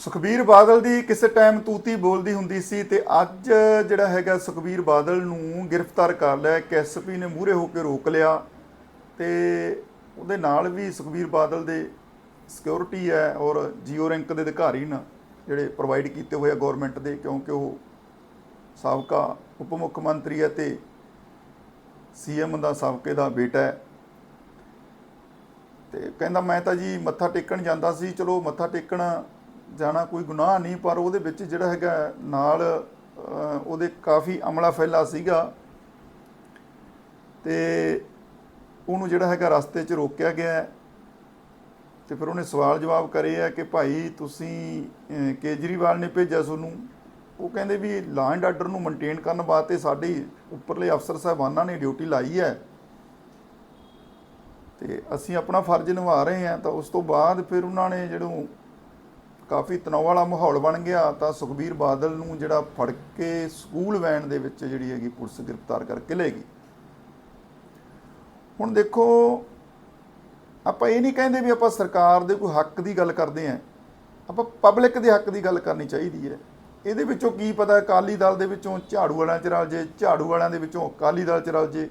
ਸੁਖਬੀਰ ਬਾਦਲ ਦੀ ਕਿਸੇ ਟਾਈਮ ਤੂਤੀ ਬੋਲਦੀ ਹੁੰਦੀ ਸੀ ਤੇ ਅੱਜ ਜਿਹੜਾ ਹੈਗਾ ਸੁਖਬੀਰ ਬਾਦਲ ਨੂੰ ਗ੍ਰਿਫਤਾਰ ਕਰ ਲਿਆ, ਇੱਕ ਐਸਪੀ ਨੇ ਮੂਹਰੇ ਹੋ ਕੇ ਰੋਕ ਲਿਆ ਤੇ ਉਹਦੇ ਨਾਲ ਵੀ ਸੁਖਬੀਰ ਬਾਦਲ ਦੇ ਸਿਕਿਉਰਿਟੀ ਹੈ ਔਰ ਜੀਓ ਰੈਂਕ ਦੇ ਅਧਿਕਾਰੀ ਨੇ ਜਿਹੜੇ ਪ੍ਰੋਵਾਈਡ ਕੀਤੇ ਹੋਏ ਆ ਗਵਰਨਮੈਂਟ ਦੇ, ਕਿਉਂਕਿ ਉਹ ਸਾਬਕਾ ਉਪ ਮੁੱਖ ਮੰਤਰੀ ਹੈ ਤੇ ਸੀਐਮ ਦਾ ਸਾਬਕੇ ਦਾ ਬੇਟਾ ਹੈ। ਤੇ ਕਹਿੰਦਾ ਮੈਂ ਤਾਂ ਜੀ ਮੱਥਾ ਟੇਕਣ ਜਾਂਦਾ ਸੀ, ਚਲੋ ਮੱਥਾ ਟੇਕਣ ਜਾਣਾ ਕੋਈ ਗੁਨਾਹ ਨਹੀਂ, ਪਰ ਉਹਦੇ ਵਿੱਚ ਜਿਹੜਾ ਹੈਗਾ ਨਾਲ ਉਹਦੇ ਕਾਫੀ ਅਮਲਾ ਫੈਲਾ ਸੀਗਾ। ਤੇ ਉਹਨੂੰ ਜਿਹੜਾ ਹੈਗਾ ਰਸਤੇ 'ਚ ਰੋਕਿਆ ਗਿਆ। ਹੈ। ਤੇ ਫਿਰ ਉਹਨੇ ਸਵਾਲ ਜਵਾਬ ਕਰੇ ਆ ਕਿ ਭਾਈ ਤੁਸੀਂ ਕੇਜਰੀਵਾਲ ਨੇ ਭੇਜਿਆ ਤੁਹਾਨੂੰ। ਉਹ ਕਹਿੰਦੇ ਵੀ ਲਾ ਐਂਡ ਆਰਡਰ ਨੂੰ ਮੇਨਟੇਨ ਕਰਨ ਵਾਸਤੇ ਸਾਡੇ ਉੱਪਰਲੇ ਅਫਸਰ ਸਾਹਿਬਾਨਾਂ ਨੇ ਡਿਊਟੀ ਲਾਈ ਹੈ। ਤੇ ਅਸੀਂ ਆਪਣਾ ਫਰਜ਼ ਨਿਭਾ ਰਹੇ ਹਾਂ ਤਾਂ ਉਸ ਤੋਂ ਬਾਅਦ ਫਿਰ ਉਹਨਾਂ ਨੇ ਜਦੋਂ ਕਾਫੀ ਤਣਾਅ ਵਾਲਾ ਮਾਹੌਲ ਬਣ ਗਿਆ, ਤਾਂ ਸੁਖਬੀਰ ਬਾਦਲ ਨੂੰ ਜਿਹੜਾ ਫੜ ਕੇ ਸਕੂਲ ਵੈਨ ਦੇ ਵਿੱਚ ਜਿਹੜੀ ਹੈਗੀ ਪੁਲਿਸ ਗ੍ਰਿਫਤਾਰ ਕਰਕੇ ਲੈ ਗਈ। ਹੁਣ ਦੇਖੋ, ਆਪਾਂ ਇਹ ਨਹੀਂ ਕਹਿੰਦੇ ਵੀ ਆਪਾਂ ਸਰਕਾਰ ਦੇ ਕੋਈ ਹੱਕ ਦੀ ਗੱਲ ਕਰਦੇ ਆਂ। ਆਪਾਂ ਪਬਲਿਕ ਦੇ ਹੱਕ ਦੀ ਗੱਲ ਕਰਨੀ ਚਾਹੀਦੀ ਹੈ। ਇਹਦੇ ਵਿੱਚੋਂ ਕੀ ਪਤਾ, ਅਕਾਲੀ ਦਲ ਦੇ ਵਿੱਚੋਂ ਝਾੜੂ ਵਾਲਿਆਂ ਚ ਰਲ ਜੇ, ਝਾੜੂ ਵਾਲਿਆਂ ਦੇ ਵਿੱਚੋਂ ਅਕਾਲੀ ਦਲ ਚ ਰਲ ਜੇ।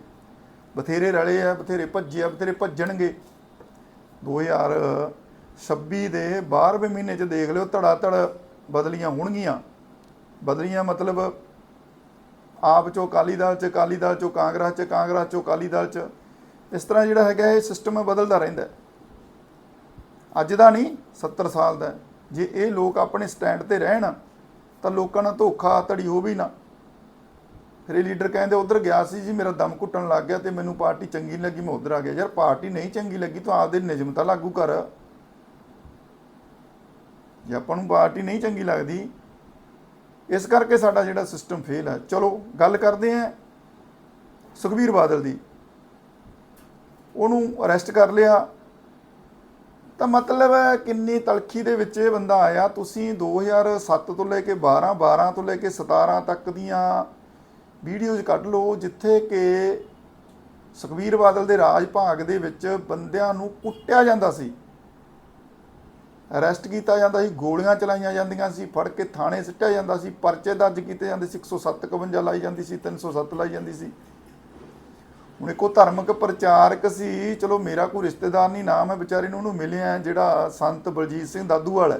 ਬਥੇਰੇ ਰਲੇ ਆ, ਬਥੇਰੇ ਭੱਜੇ ਆ, ਬਥੇਰੇ ਭੱਜਣਗੇ। 2026 ਦੇ 12ਵੇਂ ਮਹੀਨੇ ਚ ਦੇਖ ਲਿਓ ਧੜਾ ਧੜ ਬਦਲੀਆਂ ਹੋਣਗੀਆਂ। ਬਦਲੀਆਂ ਮਤਲਬ ਆਪ ਚੋਂ ਅਕਾਲੀ ਦਲ ਚ, ਅਕਾਲੀ ਦਲ ਚੋਂ ਕਾਂਗਰਸ ਚ, ਕਾਂਗਰਸ ਚੋਂ ਅਕਾਲੀ ਦਲ ਚ। ਇਸ ਤਰ੍ਹਾਂ ਜਿਹੜਾ ਹੈਗਾ, ਇਹ ਸਿਸਟਮ ਬਦਲਦਾ ਰਹਿੰਦਾ ਅੱਜ ਦਾ ਨਹੀਂ 70 ਸਾਲ ਦਾ ਜੇ ਇਹ ਲੋਕ ਆਪਣੇ ਸਟੈਂਡ ਤੇ ਰਹਿਣ, ਤਾਂ ਲੋਕਾਂ ਨਾਲ ਧੋਖਾ, ਧੜੀ ਹੋ ਵੀ ਨਾ। ਫਿਰ ਇਹ ਲੀਡਰ ਕਹਿੰਦੇ, ਉਧਰ ਗਿਆ ਸੀ ਜੀ, ਮੇਰਾ ਦਮ ਘੁੱਟਣ ਲੱਗ ਗਿਆ ਤੇ ਮੈਨੂੰ ਪਾਰਟੀ ਚੰਗੀ ਨਹੀਂ ਲੱਗੀ, ਮੈਂ ਉਧਰ ਆ ਗਿਆ। ਯਾਰ, ਪਾਰਟੀ ਨਹੀਂ ਚੰਗੀ ਲੱਗੀ, ਤੂੰ ਆਪਦੇ ਨਿਯਮ ਤਾਂ ਲਾਗੂ ਕਰ। ਜੇ ਆਪਾਂ ਨੂੰ ਪਾਰਟੀ ਨਹੀਂ ਚੰਗੀ ਲੱਗਦੀ, ਇਸ ਕਰਕੇ ਸਾਡਾ ਜਿਹੜਾ ਸਿਸਟਮ ਫੇਲ ਹੈ ਚਲੋ, ਗੱਲ ਕਰਦੇ ਆਂ ਸੁਖਬੀਰ ਬਾਦਲ ਦੀ। ਉਹਨੂੰ ਅਰੈਸਟ ਕਰ ਲਿਆ। ਤਾਂ ਮਤਲਬ ਹੈ ਕਿੰਨੀ ਤਲਖੀ ਦੇ ਵਿੱਚ ਇਹ ਬੰਦਾ ਆਇਆ। ਤੁਸੀਂ 2007 ਤੋਂ ਲੈ ਕੇ 12 12 ਤੋਂ ਲੈ ਕੇ 17 ਤੱਕ ਦੀਆਂ ਵੀਡੀਓਜ਼ ਕੱਢ ਲਓ, ਜਿੱਥੇ ਕਿ ਸੁਖਬੀਰ ਬਾਦਲ ਦੇ ਰਾਜ ਭਾਗ ਦੇ ਵਿੱਚ ਬੰਦਿਆਂ ਨੂੰ ਕੁੱਟਿਆ ਜਾਂਦਾ ਸੀ। ਅਰੈਸਟ ਕੀਤਾ ਜਾਂਦਾ ਸੀ, ਗੋਲੀਆਂ ਚਲਾਈਆਂ ਜਾਂਦੀਆਂ ਸੀ, ਫੜ ਕੇ ਥਾਣੇ ਸਿੱਟਿਆ ਜਾਂਦਾ ਸੀ, ਪਰਚੇ ਦਰਜ ਕੀਤੇ ਜਾਂਦੇ ਸੀ 107 51 ਲਾਈ ਜਾਂਦੀ ਸੀ 307 ਲਾਈ ਜਾਂਦੀ ਸੀ। ਹੁਣ ਇੱਕੋ ਧਾਰਮਿਕ ਪ੍ਰਚਾਰਕ ਸੀ, ਚਲੋ ਮੇਰਾ ਕੋਈ ਰਿਸ਼ਤੇਦਾਰ ਨਹੀਂ, ਨਾਮ ਹੈ ਵਿਚਾਰੇ ਨੂੰ, ਉਹਨੂੰ ਮਿਲਿਆ ਜਿਹੜਾ ਸੰਤ ਬਲਜੀਤ ਸਿੰਘ ਦਾਦੂਵਾਲ ਹੈ।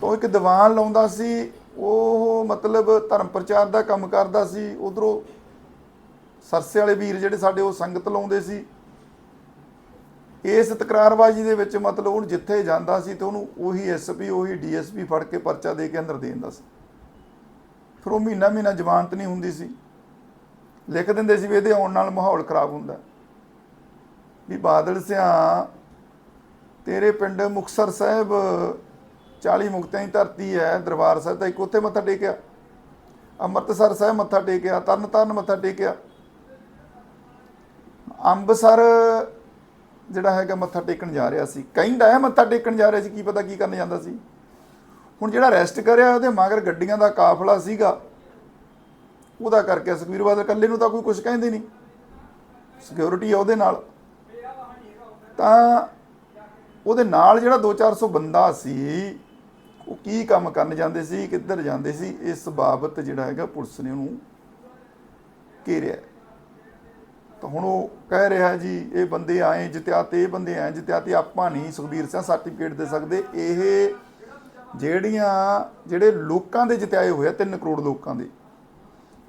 ਤਾਂ ਉਹ ਇੱਕ ਦੀਵਾਨ ਲਾਉਂਦਾ ਸੀ, ਉਹ ਮਤਲਬ ਧਰਮ ਪ੍ਰਚਾਰ ਦਾ ਕੰਮ ਕਰਦਾ ਸੀ, ਉਧਰੋਂ ਸਰਸੇ ਵਾਲੇ ਵੀਰ ਜਿਹੜੇ ਸਾਡੇ, ਉਹ ਸੰਗਤ ਲਾਉਂਦੇ ਸੀ। ਇਸ ਤਕਰਾਰਬਾਜ਼ੀ ਦੇ ਵਿੱਚ ਮਤਲਬ ਉਹ ਜਿੱਥੇ ਜਾਂਦਾ ਸੀ ਤੇ ਉਹਨੂੰ ਉਹੀ ਐਸਪੀ ਉਹੀ ਡੀਐਸਪੀ ਫੜ ਕੇ ਪਰਚਾ ਦੇ ਕੇ ਅੰਦਰ ਦੇ ਦਿੰਦਾ ਸੀ। ਫਿਰ ਉਹ ਮਹੀਨਾ ਮਹੀਨਾ ਜ਼ਮਾਨਤ ਨਹੀਂ ਹੁੰਦੀ ਸੀ। ਲਿਖ ਦਿੰਦੇ ਸੀ ਵੀ ਇਹਦੇ ਆਉਣ ਨਾਲ ਮਾਹੌਲ ਖਰਾਬ ਹੁੰਦਾ। ਵੀ ਬਾਦਲ ਸਿਆ, ਤੇਰੇ ਪਿੰਡ ਮੁਕਸਰ ਸਾਹਿਬ 40 ਮੁਕਤਿਆਂ ਦੀ ਧਰਤੀ ਹੈ, ਦਰਬਾਰ ਸਾਹਿਬ ਤਾਂ ਇੱਕ ਉੱਥੇ ਮੱਥਾ ਟੇਕਿਆ। ਅੰਮ੍ਰਿਤਸਰ ਸਾਹਿਬ ਮੱਥਾ ਟੇਕਿਆ ਤਰਨ ਤਾਰਨ ਮੱਥਾ ਟੇਕਿਆ। ਅੰਬਸਰ ਜਿਹੜਾ ਹੈਗਾ ਮੱਥਾ ਟੇਕਣ ਜਾ ਰਿਹਾ ਸੀ। ਕਹਿੰਦਾ ਹੈ ਮੱਥਾ ਟੇਕਣ ਜਾ ਰਿਹਾ ਸੀ, ਕੀ ਪਤਾ ਕੀ ਕਰਨ ਜਾਂਦਾ ਸੀ। ਹੁਣ ਜਿਹੜਾ ਰੈਸਟ ਕਰਿਆ ਉਹਦੇ ਮਗਰ ਗੱਡੀਆਂ ਦਾ ਕਾਫਲਾ ਸੀਗਾ। ਉਹਦਾ ਕਰਕੇ ਸੁਖਬੀਰ ਬਾਦਲ ਇਕੱਲੇ ਨੂੰ ਤਾਂ ਕੋਈ ਕੁਝ ਕਹਿੰਦੇ ਨਹੀਂ। ਸਿਕਿਉਰਿਟੀ ਆ ਉਹਦੇ ਨਾਲ। ਤਾਂ ਉਹਦੇ ਨਾਲ ਜਿਹੜਾ 2-400 ਬੰਦਾ ਸੀ, ਉਹ ਕੀ ਕੰਮ ਕਰਨ ਜਾਂਦੇ ਸੀ, ਕਿੱਧਰ ਜਾਂਦੇ ਸੀ, ਇਸ ਬਾਬਤ ਜਿਹੜਾ ਹੈਗਾ ਪੁਲਿਸ ਨੇ ਉਹਨੂੰ ਘੇਰਿਆ। ਤਾਂ ਹੁਣ ਉਹ ਕਹਿ ਰਿਹਾ ਜੀ, ਇਹ ਬੰਦੇ ਆਏ, ਜਿਤਿਆ ਤੇ ਇਹ ਬੰਦੇ ਆਏ, ਜਿਤਿਆ ਤੇ ਆਪਾਂ ਨਹੀਂ ਸੁਖਬੀਰ ਸਿੰਘ ਸਰਟੀਫਿਕੇਟ ਦੇ ਸਕਦੇ। ਇਹ ਜਿਹੜੀਆਂ, ਜਿਹੜੇ ਲੋਕਾਂ ਦੇ ਜਿਤਾਏ ਹੋਏ ਆ 3 ਕਰੋੜ ਲੋਕਾਂ ਦੇ।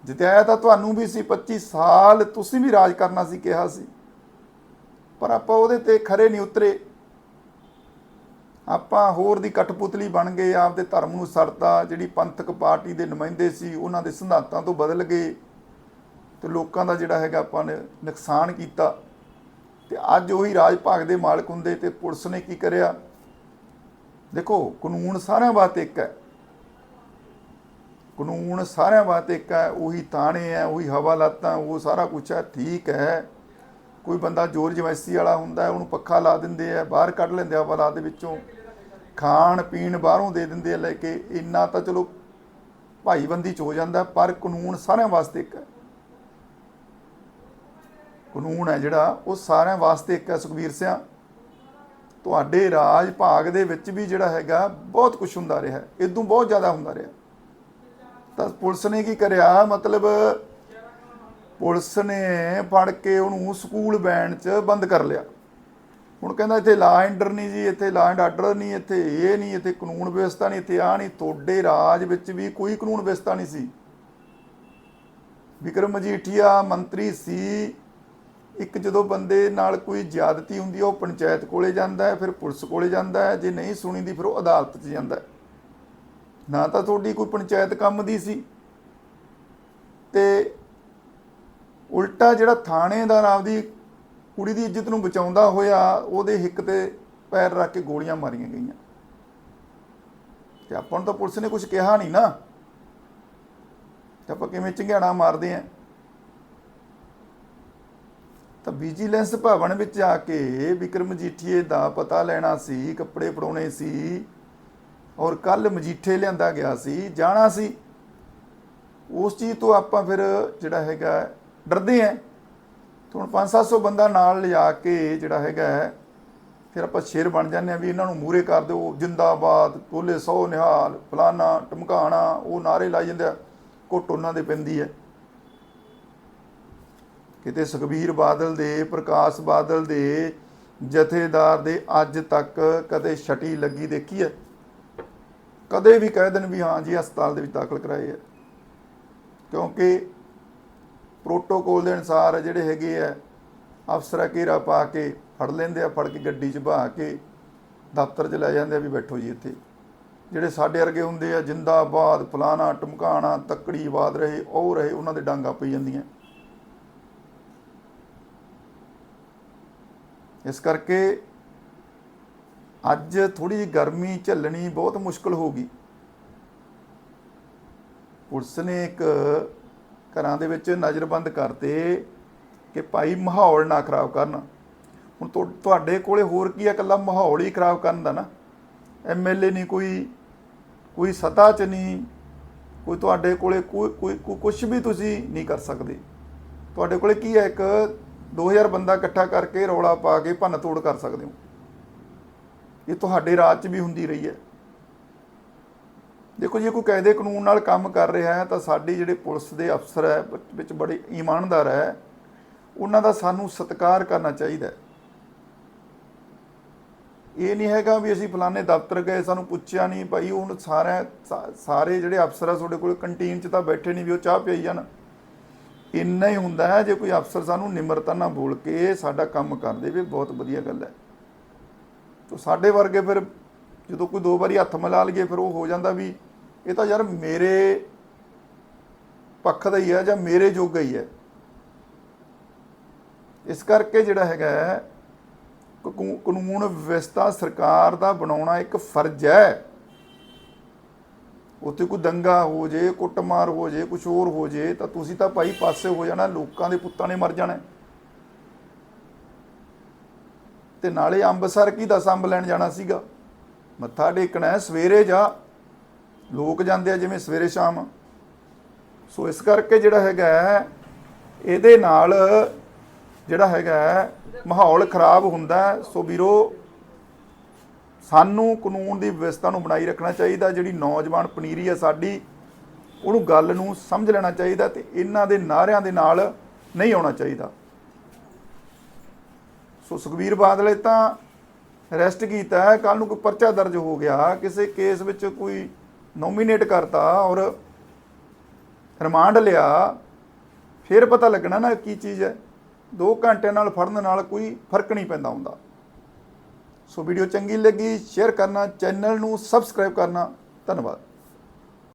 ਜਿਤਾਇਆ ਤਾਂ ਤੁਹਾਨੂੰ ਵੀ ਸੀ 25 ਸਾਲ ਤੁਸੀਂ ਵੀ ਰਾਜ ਕਰਨਾ ਸੀ, ਕਿਹਾ ਸੀ। ਪਰ ਆਪਾਂ ਉਹਦੇ ਤੇ ਖਰੇ ਨਹੀਂ ਉਤਰੇ। ਆਪਾਂ ਹੋਰ ਦੀ ਕਠਪੁਤਲੀ ਬਣ ਗਏ, ਆਪਦੇ ਧਰਮ ਨੂੰ ਸੜਤਾ, ਜਿਹੜੀ ਪੰਥਕ ਪਾਰਟੀ ਦੇ ਨੁਮਾਇੰਦੇ ਸੀ, ਉਹਨਾਂ ਦੇ ਸਿਧਾਂਤਾਂ ਤੋਂ ਬਦਲ ਗਏ। ਤੇ ਲੋਕਾਂ ਦਾ ਜਿਹੜਾ ਹੈਗਾ ਆਪਾਂ ਨੇ ਨੁਕਸਾਨ ਕੀਤਾ। ਤੇ ਅੱਜ ਉਹੀ ਰਾਜ ਭਾਗ ਦੇ ਮਾਲਕ ਹੁੰਦੇ ਤੇ ਪੁਲਿਸ ਨੇ ਕੀ ਕਰਿਆ? ਦੇਖੋ, ਕਾਨੂੰਨ ਸਾਰਿਆਂ ਵਾਸਤੇ ਇੱਕ ਹੈ। ਕਾਨੂੰਨ ਸਾਰਿਆਂ ਵਾਸਤੇ ਇੱਕ ਹੈ, ਉਹੀ ਤਾਣੇ ਹੈ, ਉਹੀ ਹਵਾਲਾਤਾਂ, ਉਹ ਸਾਰਾ ਕੁਝ ਹੈ, ਠੀਕ ਹੈ। ਕੋਈ ਬੰਦਾ ਜ਼ੋਰ ਜਵੈਸੀ ਵਾਲਾ ਹੁੰਦਾ ਉਹਨੂੰ ਪੱਖਾ ਲਾ ਦਿੰਦੇ ਆ ਬਾਹਰ ਕੱਢ ਲੈਂਦੇ ਆ ਹਵਾਲਾਤ ਦੇ ਵਿੱਚੋਂ। ਖਾਣ ਪੀਣ ਬਾਹਰੋਂ ਦੇ ਦਿੰਦੇ ਆ ਲੈ ਕੇ, ਇੰਨਾ ਤਾਂ ਚਲੋ ਭਾਈਬੰਦੀ ਚ ਹੋ ਜਾਂਦਾ, ਪਰ ਕਾਨੂੰਨ ਸਾਰਿਆਂ ਵਾਸਤੇ ਇੱਕ ਹੈ। ਕਾਨੂੰਨ ਹੈ ਜਿਹੜਾ, ਉਹ ਸਾਰਿਆਂ ਵਾਸਤੇ ਇੱਕ ਹੈ ਸੁਖਵੀਰ ਸਿਆ। ਤੁਹਾਡੇ ਰਾਜ ਭਾਗ ਦੇ ਵਿੱਚ ਵੀ ਜਿਹੜਾ ਹੈਗਾ, ਬਹੁਤ ਕੁਝ ਹੁੰਦਾ ਰਿਹਾ। ਇਦੋਂ ਬਹੁਤ ਜ਼ਿਆਦਾ ਹੁੰਦਾ ਰਿਹਾ। ਤਾਂ ਪੁਲਿਸ ਨੇ ਕੀ ਕਰਿਆ? ਮਤਲਬ ਪੁਲਿਸ ਨੇ ਫੜ ਕੇ ਉਹਨੂੰ ਸਕੂਲ ਬੈਂਡ 'ਚ ਬੰਦ ਕਰ ਲਿਆ। ਹੁਣ ਕਹਿੰਦਾ ਇੱਥੇ ਲਾ ਐਂਡਰ ਨਹੀਂ ਜੀ, ਇੱਥੇ ਲਾ ਐਂਡ ਆਰਡਰ ਨਹੀਂ, ਇੱਥੇ ਇਹ ਨਹੀਂ, ਇੱਥੇ ਕਾਨੂੰਨ ਵਿਵਸਥਾ ਨਹੀਂ, ਇੱਥੇ ਆ ਨਹੀਂ। ਤੁਹਾਡੇ ਰਾਜ ਵਿੱਚ ਵੀ ਕੋਈ ਕਾਨੂੰਨ ਵਿਵਸਥਾ ਨਹੀਂ ਸੀ। ਵਿਕਰਮ ਮਜੀਠੀਆ ਮੰਤਰੀ ਸੀ। ਇੱਕ ਜਦੋਂ ਬੰਦੇ ਨਾਲ ਕੋਈ ਜ਼ਿਆਦਤੀ ਹੁੰਦੀ ਹੈ ਉਹ ਪੰਚਾਇਤ ਕੋਲੇ ਜਾਂਦਾ ਹੈ, ਫਿਰ ਪੁਲਿਸ ਕੋਲੇ ਜਾਂਦਾ ਹੈ, ਜੇ ਨਹੀਂ ਸੁਣੀ ਦੀ ਫਿਰ ਉਹ ਅਦਾਲਤ 'ਚ ਜਾਂਦਾ ਹੈ। ਨਾ ਤਾਂ ਤੁਹਾਡੀ ਕੋਈ ਪੰਚਾਇਤ ਕੰਮ ਦੀ ਸੀ। ਤੇ ਉਲਟਾ ਜਿਹੜਾ ਥਾਣੇਦਾਰ ਆਪਦੀ ਕੁੜੀ ਦੀ ਇੱਜ਼ਤ ਨੂੰ ਬਚਾਉਂਦਾ ਹੋਇਆ, ਉਹਦੇ ਹਿੱਕ ਤੇ ਪੈਰ ਰੱਖ ਕੇ ਗੋਲੀਆਂ ਮਾਰੀਆਂ ਗਈਆਂ। ਤੇ ਆਪਾਂ ਨੂੰ ਤਾਂ ਪੁਲਿਸ ਨੇ ਕੁਝ ਕਿਹਾ ਨਹੀਂ ਨਾ। ਆਪਾਂ ਕਿਵੇਂ ਝੰਗਾਣਾ ਮਾਰਦੇ ਆਂ? ਤਾਂ ਵਿਜੀਲੈਂਸ ਭਵਨ ਵਿੱਚ ਜਾ ਕੇ ਵਿਕਰਮ ਮਜੀਠੀਏ ਦਾ ਪਤਾ ਲੈਣਾ ਸੀ, ਕੱਪੜੇ ਪੜਾਉਣੇ ਸੀ ਔਰ ਕੱਲ ਮਜੀਠੇ ਲਿਆਂਦਾ ਗਿਆ ਸੀ, ਜਾਣਾ ਸੀ। ਉਸ ਚੀਜ਼ ਤੋਂ ਆਪਾਂ ਫਿਰ ਜਿਹੜਾ ਹੈਗਾ ਡਰਦੇ ਆਂ। ਤੇ ਹੁਣ 5-700 ਬੰਦਾ ਨਾਲ ਲਿਆ ਕੇ ਜਿਹੜਾ ਹੈਗਾ, ਫਿਰ ਆਪਾਂ ਸ਼ੇਰ ਬਣ ਜਾਂਦੇ ਆ ਵੀ ਇਹਨਾਂ ਨੂੰ ਮੂਰੇ ਕਰ ਦਿਓ, ਜਿੰਦਾਬਾਦ ਤੋਲੇ ਸੌ ਨਿਹਾਲ, ਫਲਾਨਾ, ਟਮਕਾਣਾ, ਉਹ ਨਾਰੇ ਲਾਈ ਜਾਂਦੇ ਆ, ਘੁੱਟ ਉਹਨਾਂ ਦੇ ਪੈਂਦੀ ਹੈ। ਕਿਤੇ ਸੁਖਬੀਰ ਬਾਦਲ ਦੇ, ਪ੍ਰਕਾਸ਼ ਬਾਦਲ ਦੇ, ਜਥੇਦਾਰ ਦੇ ਅੱਜ ਤੱਕ ਕਦੇ ਛਟੀ ਲੱਗੀ ਦੇਖੀ ਹੈ? ਕਦੇ ਵੀ ਕਹਿ ਦੇਣ ਵੀ ਹਾਂ ਜੀ, ਹਸਪਤਾਲ ਦੇ ਵਿੱਚ ਦਾਖਲ ਕਰਾਏ ਹੈ। ਕਿਉਂਕਿ ਪ੍ਰੋਟੋਕੋਲ ਦੇ ਅਨੁਸਾਰ ਜਿਹੜੇ ਹੈਗੇ ਆ ਅਫਸਰਾਂ ਘੇਰਾ ਪਾ ਕੇ ਫੜ ਲੈਂਦੇ ਆ, ਫੜ ਕੇ ਗੱਡੀ 'ਚ ਬਹਾ ਕੇ ਦਫ਼ਤਰ 'ਚ ਲੈ ਜਾਂਦੇ ਆ ਵੀ ਬੈਠੋ ਜੀ ਇੱਥੇ। ਜਿਹੜੇ ਸਾਡੇ ਵਰਗੇ ਹੁੰਦੇ ਆ, ਜਿੰਦਾਬਾਦ, ਫਲਾਣਾ ਟਮਕਾਣਾ ਤੱਕੜੀ ਬਾਦ ਰਹੇ, ਉਹ ਰਹੇ, ਉਹਨਾਂ ਦੇ ਡਾਂਗਾ ਪਈ ਜਾਂਦੀਆਂ। ਇਸ ਕਰਕੇ ਅੱਜ ਥੋੜੀ ਜਿਹੀ ਗਰਮੀ ਝੱਲਣੀ ਬਹੁਤ ਮੁਸ਼ਕਲ ਹੋ ਗਈ ਪੁਲਿਸ ਨੇ ਇੱਕ ਘਰਾਂ ਦੇ ਵਿੱਚ ਨਜ਼ਰਬੰਦ ਕਰਤੇ ਕਿ ਭਾਈ ਮਾਹੌਲ ਨਾ ਖਰਾਬ ਕਰਨ। ਹੁਣ ਤੁਹਾਡੇ ਕੋਲੇ ਹੋਰ ਕੀ ਹੈ ਇਕੱਲਾ ਮਾਹੌਲ ਹੀ ਖਰਾਬ ਕਰਨ ਦਾ ਨਾ? ਐਮਐਲਏ ਨਹੀਂ ਕੋਈ ਕੋਈ ਸਤਾ ਚ ਨਹੀਂ, ਕੋਈ ਤੁਹਾਡੇ ਕੋਲੇ ਕੋਈ ਕੋਈ ਕੁਝ ਵੀ ਤੁਸੀਂ ਨਹੀਂ ਕਰ ਸਕਦੇ। ਤੁਹਾਡੇ ਕੋਲੇ ਕੀ ਹੈ ਇੱਕ 2000 ਬੰਦਾ ਇਕੱਠਾ ਕਰਕੇ ਰੌਲਾ ਪਾ ਕੇ ਭੰਨ ਤੋੜ ਕਰ ਸਕਦੇ ਹੋ। ਇਹ ਤੁਹਾਡੇ ਰਾਜ 'ਚ ਵੀ ਹੁੰਦੀ ਰਹੀ ਹੈ। ਦੇਖੋ ਜੇ ਕੋਈ ਕਾਇਦੇ ਕਾਨੂੰਨ ਨਾਲ ਕੰਮ ਕਰ ਰਿਹਾ ਹੈ ਤਾਂ ਸਾਡੇ ਜਿਹੜੇ ਪੁਲਿਸ ਦੇ ਅਫਸਰ ਹੈ, ਵਿੱਚ- ਬੜੇ ਇਮਾਨਦਾਰ ਹੈ, ਉਹਨਾਂ ਦਾ ਸਾਨੂੰ ਸਤਿਕਾਰ ਕਰਨਾ ਚਾਹੀਦਾ ਇਹ ਨਹੀਂ ਹੈਗਾ ਵੀ ਅਸੀਂ ਫਲਾਣੇ ਦਫ਼ਤਰ ਗਏ, ਸਾਨੂੰ ਪੁੱਛਿਆ ਨਹੀਂ, ਭਾਈ ਹੁਣ ਸਾਰਾ ਸਾਰੇ ਜਿਹੜੇ ਅਫਸਰ ਆ, ਤੁਹਾਡੇ ਕੋਲ ਕੰਟੀਨ 'ਚ ਤਾਂ ਬੈਠੇ ਨਹੀਂ ਵੀ ਉਹ ਚਾਹ ਪਈ ਜਾਣ। ਇੰਨਾ ਹੀ ਹੁੰਦਾ ਹੈ, ਜੇ ਕੋਈ ਅਫਸਰ ਸਾਨੂੰ ਨਿਮਰਤਾ ਨਾਲ ਬੋਲ ਕੇ ਸਾਡਾ ਕੰਮ ਕਰ ਦੇਵੇ, ਬਹੁਤ ਵਧੀਆ ਗੱਲ ਹੈ। ਤੋ ਸਾਡੇ ਵਰਗੇ ਫਿਰ ਜਦੋਂ ਕੋਈ ਦੋ ਵਾਰੀ ਹੱਥ ਮਿਲਾ ਲਈਏ, ਫਿਰ ਉਹ ਹੋ ਜਾਂਦਾ ਵੀ ਇਹ ਤਾਂ ਯਾਰ ਮੇਰੇ ਪੱਖ ਦਾ ਹੀ ਹੈ ਜਾਂ ਮੇਰੇ ਜੋਗਾ ਹੀ ਹੈ। ਇਸ ਕਰਕੇ ਜਿਹੜਾ ਹੈਗਾ ਕਾਨੂੰਨ ਵਿਵਸਥਾ ਸਰਕਾਰ ਦਾ ਬਣਾਉਣਾ ਇੱਕ ਫਰਜ਼ ਹੈ। ਉੱਥੇ ਕੋਈ ਦੰਗਾ ਹੋ ਜੇ, ਕੁੱਟਮਾਰ ਹੋ ਜੇ ਕੁਝ ਹੋਰ ਹੋ ਜੇ, ਤਾਂ ਤੁਸੀਂ ਤਾਂ ਭਾਈ ਪਾਸੇ ਹੋ ਜਾਣਾ, ਲੋਕਾਂ ਦੇ ਪੁੱਤਾਂ ਨੇ ਮਰ ਜਾਣਾ। ਹੈ। ਤੇ ਨਾਲੇ ਅੰਬਸਰ ਕੀ ਦਾ ਅੰਬ ਲੈਣ ਜਾਣਾ ਸੀਗਾ? ਮੱਥਾ ਟੇਕਣਾ ਸਵੇਰੇ ਜਾ। ਲੋਕ ਜਾਂਦੇ ਆ ਜਿਵੇਂ ਸਵੇਰੇ ਸ਼ਾਮ। ਸੋ ਇਸ ਕਰਕੇ ਜਿਹੜਾ ਹੈਗਾ ਇਹਦੇ ਨਾਲ ਜਿਹੜਾ ਹੈਗਾ ਮਾਹੌਲ ਖਰਾਬ ਹੁੰਦਾ ਸੋ ਵੀਰੋ ਸਾਨੂੰ ਕਾਨੂੰਨ ਦੀ ਵਿਵਸਥਾ ਨੂੰ ਬਣਾਈ ਰੱਖਣਾ ਚਾਹੀਦਾ, ਜਿਹੜੀ ਨੌਜਵਾਨ ਪਨੀਰੀ ਹੈ ਸਾਡੀ, ਉਹਨੂੰ ਗੱਲ ਨੂੰ ਸਮਝ ਲੈਣਾ ਚਾਹੀਦਾ ਤੇ ਇਹਨਾਂ ਦੇ ਨਾਰਿਆਂ ਦੇ ਨਾਲ ਨਹੀਂ ਆਉਣਾ ਚਾਹੀਦਾ। ਸੋ ਸੁਖਬੀਰ ਬਾਦਲ ਇਹ ਤਾਂ ਅਰੈਸਟ ਕੀਤਾ ਹੈ। ਕੱਲ ਨੂੰ ਕੋਈ ਪਰਚਾ ਦਰਜ ਹੋ ਗਿਆ, ਕਿਸੇ ਕੇਸ ਵਿੱਚ ਕੋਈ ਨੋਮੀਨੇਟ ਕਰਤਾ ਔਰ ਰਿਮਾਂਡ ਲਿਆ, ਫਿਰ ਪਤਾ ਲੱਗਣਾ ਨਾ ਕੀ ਚੀਜ਼ ਹੈ। 2 ਘੰਟੇ ਨਾਲ ਫੜਨ ਨਾਲ ਕੋਈ ਫ਼ਰਕ ਨਹੀਂ ਪੈਂਦਾ ਹੁੰਦਾ। ਸੋ ਵੀਡੀਓ ਚੰਗੀ ਲੱਗੀ ਸ਼ੇਅਰ ਕਰਨਾ ਚੈਨਲ ਨੂੰ ਸਬਸਕ੍ਰਾਈਬ ਕਰਨਾ। ਧੰਨਵਾਦ।